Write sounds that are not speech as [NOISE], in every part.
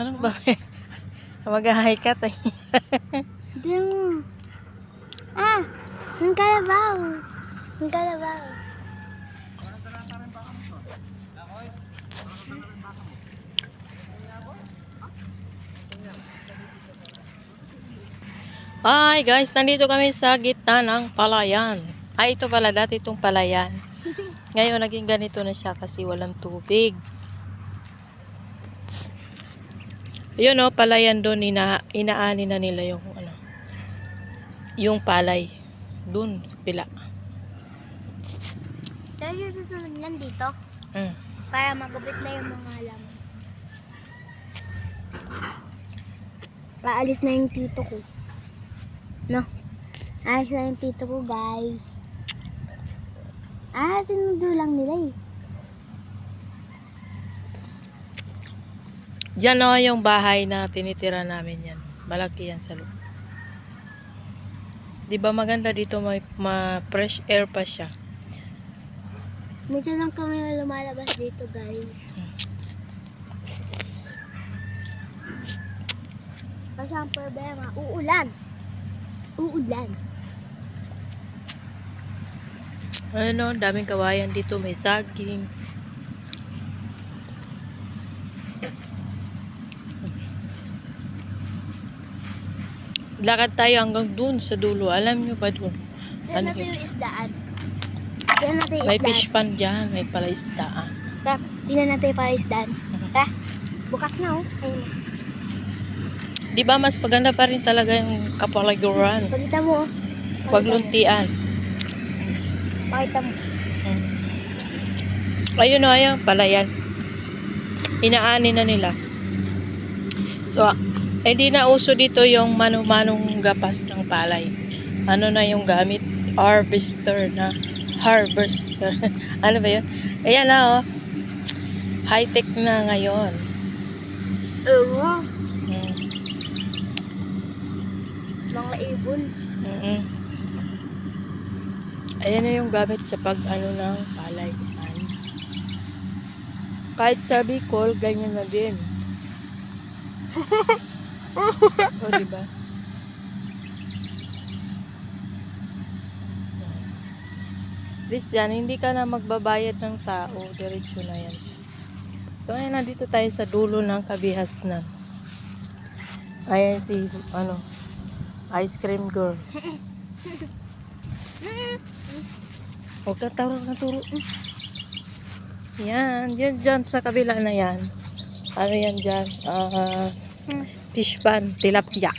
[LAUGHS] Mag-hi ka tayo. Hindi [LAUGHS] mo. Ah! Ang kalabaw. Ang kalabaw. Hi guys, nandito kami sa gitna ng palayan. Ay, ito pala dati itong palayan. [LAUGHS] Ngayon, naging ganito na siya kasi walang tubig. Yun o, palayan doon, ina, inaani na nila yung, ano, yung palay. Doon, pila. Dahil yung susunod lang dito, Mm. para magupit na yung mga alam. Paalis na yung tito ko. No? Alis na yung tito ko, guys. Ah, sinundo lang nila eh. Diyan o yung bahay na tinitira namin yan. Malaki yan sa loob. Di ba maganda dito may ma fresh air pa siya. Minsan lang kami lumalabas dito, guys. Kasi ang problema, uulan. Uulan. Ano, daming kawayan dito, may saging. Lakad tayo hanggang dun sa dulo. Alam nyo ba dun? Diyan Ano natin yun? yung isdaan. Diyan natin yung May isdaan. fish pan dyan, may palaisdaan. Ta, tingnan natin yung palaisdaan. Ta, bukas na oh. Ayun. Di ba mas maganda pa rin talaga yung kapalaguran? Pakita mo oh. Pagluntian. Pakita mo. Hmm. Ayun o, ayun, palayan. Inaani na nila. So, eh di na uso dito yung manu-manong gapas ng palay. Ano na yung gamit? Harvester na. Harvester. [LAUGHS] ano ba yun? Ayan na oh. High-tech na ngayon. Oo. Mm. Mga ibon. Mm-mm. Ayan na yung gamit sa pag ano ng palay. Kahit sa Bicol, ganyan na din. [LAUGHS] [LAUGHS] o, diba? At least yan, hindi ka na magbabayad ng tao. Diretso na yan. So, ayan, nandito tayo sa dulo ng kabihasnan. Ayan si, ano, ice cream girl. [LAUGHS] Huwag ka taro na turo. Yan, yan dyan sa kabila na yan. Ano yan dyan? Ah, fish pan, tilapia.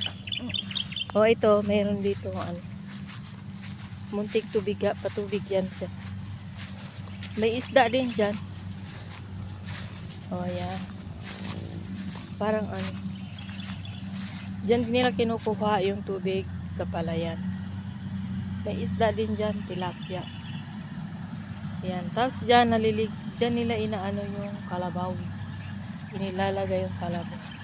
O ito, mayroon dito ano. Muntik tubig, ah, patubig yan siya. May isda din dyan. O yan. Parang ano. Diyan nila kinukuha yung tubig sa palayan. May isda din dyan, tilapia. Yan. Tapos dyan, nalilig, dyan nila inaano yung kalabaw. Inilalagay yung kalabaw.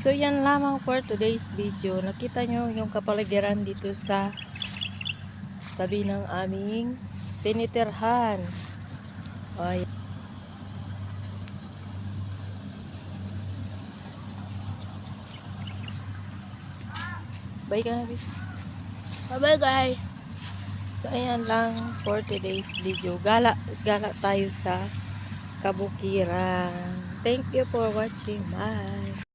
So, yan lamang for today's video. Nakita nyo yung kapaligiran dito sa tabi ng aming tinitirhan. Yan. Bye na, babe. Bye-bye guys. So, ayan lang for today's video. Gala, gala tayo sa Kabukiran. Thank you for watching. Bye!